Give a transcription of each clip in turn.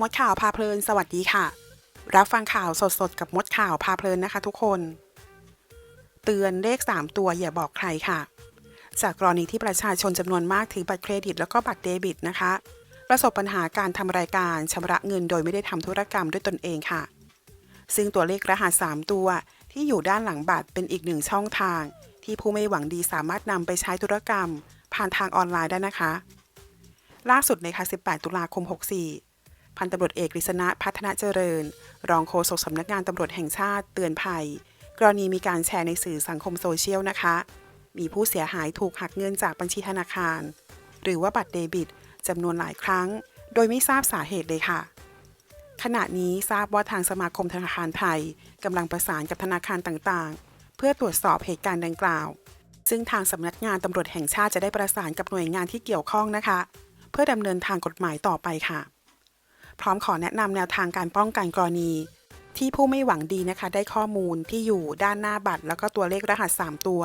มดข่าวพาเพลิน สวัสดีค่ะ รับฟังข่าวสดๆ กับมดข่าวพาเพลินนะคะทุกคน เตือนเลข 3 ตัวอย่าบอกใครค่ะ จากกรณีที่ประชาชนจำนวนมากถือบัตรเครดิตแล้วก็บัตรเดบิตนะคะ ประสบปัญหาการทำรายการชำระเงินโดยไม่ได้ทำธุรกรรมด้วยตนเองค่ะ ซึ่งตัวเลขรหัส 3 ตัวที่อยู่ด้านหลังบัตรเป็นอีกหนึ่งช่องทาง ที่ผู้ไม่หวังดีสามารถนำไปใช้ธุรกรรม ผ่านทางออนไลน์ได้นะคะ ล่าสุดในค่ะ18 ตุลาคม 64 พันตำรวจเอกกฤษณะพัฒนาเจริญ รองโฆษกสำนักงานตำรวจแห่งชาติเตือนภัย กรณีมีการแชร์ในสื่อสังคมโซเชียลนะคะ มีผู้เสียหายถูกหักเงินจากบัญชีธนาคาร หรือว่าบัตรเดบิตจำนวนหลายครั้ง โดยไม่ทราบสาเหตุเลยค่ะ ขณะนี้ทราบว่าทางสมาคมธนาคารไทยกำลังประสานกับธนาคารต่างๆ เพื่อตรวจสอบเหตุการณ์ดังกล่าว ซึ่งทางสำนักงานตำรวจแห่งชาติจะได้ประสานกับหน่วยงานที่เกี่ยวข้องนะคะ เพื่อดำเนินทางกฎหมายต่อไปค่ะ พร้อมขอแนะนำแนวทางการป้องกันกรณี ที่ผู้ไม่หวังดีนะคะ ได้ข้อมูลที่อยู่ด้านหน้าบัตร แล้วก็ตัวเลขรหัส 3 ตัว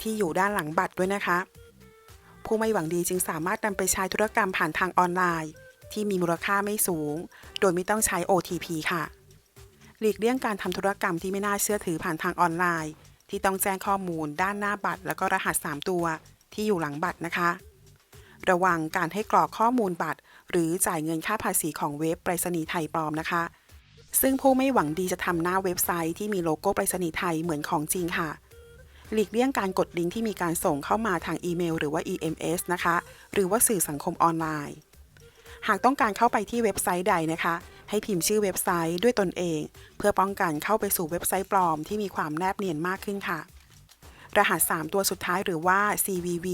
ที่อยู่ด้านหลังบัตรด้วยนะคะ ผู้ไม่หวังดีจึงสามารถนำไปใช้ธุรกรรมผ่านทางออนไลน์ ที่มีมูลค่าไม่สูง โดยไม่ต้องใช้ OTP ค่ะ หลีกเลี่ยงการทำธุรกรรมที่ไม่น่าเชื่อถือผ่านทางออนไลน์ ที่ต้องแจ้งข้อมูลด้านหน้าบัตร แล้วก็รหัส 3 ตัว ที่อยู่หลังบัตรนะคะ ระวังการให้กรอกข้อมูลบัตร หรือจ่ายเงินค่าภาษีของเว็บไปรษณีย์ไทยปลอมนะคะ ซึ่งผู้ไม่หวังดีจะทำหน้าเว็บไซต์ที่มีโลโก้ไปรษณีย์ไทยเหมือนของจริงค่ะ หลีกเลี่ยงการกดลิงก์ที่มีการส่งเข้ามาทางอีเมล หรือว่า EMS นะคะ หรือว่าสื่อสังคมออนไลน์ หากต้องการเข้าไปที่เว็บไซต์ใดนะคะ ให้พิมพ์ชื่อเว็บไซต์ด้วยตนเอง เพื่อป้องกันเข้าไปสู่เว็บไซต์ปลอมที่มีความแนบเนียนมากขึ้นค่ะ รหัส 3 ตัวสุดท้ายหรือว่า CVV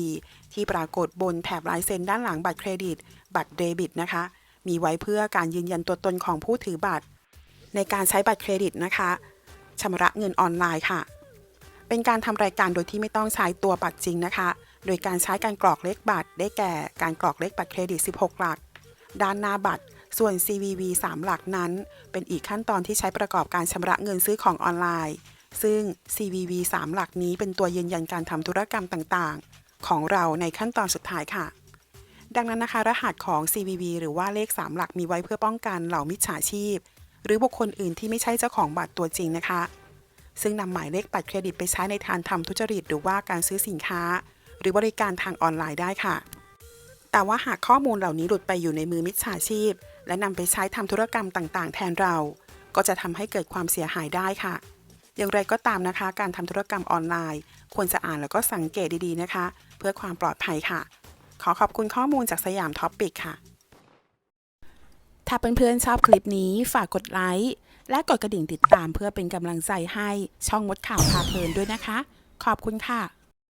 ที่ปรากฏบนแถบลายเซ็นด้านหลังบัตรเครดิต บัตรเดบิตนะคะ มีไว้เพื่อการยืนยันตัวตนของผู้ถือบัตร ในการใช้บัตรเครดิตนะคะชำระเงินออนไลน์ค่ะ เป็นการทำรายการโดยที่ไม่ต้องใช้ตัวบัตรจริงนะคะ โดยการใช้การกรอกเลขบัตร ได้แก่การกรอกเลขบัตรเครดิต 16 หลัก ด้านหน้าบัตร ส่วน CVV 3 หลักนั้น เป็นอีกขั้นตอนที่ใช้ประกอบการชำระเงินซื้อของออนไลน์ ซึ่ง CVV 3 หลักนี้เป็นตัวยืนยันการทำธุรกรรมต่างๆ ของเราในขั้นตอนสุดท้ายค่ะ ดังนั้นนะคะ รหัสของ CVV หรือว่าเลข 3 หลักมีไว้เพื่อป้องกันเหล่ามิจฉาชีพ หรือบุคคลอื่นที่ไม่ใช่เจ้าของบัตรตัวจริงนะคะ ซึ่งนำหมายเลขบัตรเครดิตไปใช้ในทางทำทุจริต หรือว่าการซื้อสินค้า หรือบริการทางออนไลน์ได้ค่ะ แต่ว่าหากข้อมูลเหล่านี้หลุดไปอยู่ในมือมิจฉาชีพ และนำไปใช้ทำธุรกรรมต่าง ๆ แทนเรา ก็จะทำให้เกิดความเสียหายได้ค่ะ อย่างไรก็ตามนะคะ การทำธุรกรรมออนไลน์ ควรจะอ่านแล้วก็สังเกตดีๆนะคะ เพื่อความปลอดภัยค่ะ ขอขอบคุณข้อมูลจากสยามท็อปปิกค่ะ ถ้าเพื่อนๆชอบคลิปนี้ฝากกดไลค์และกดกระดิ่งติดตามเพื่อเป็นกำลังใจให้ช่องมดข่าวพาเพลินด้วยนะคะ ขอบคุณค่ะ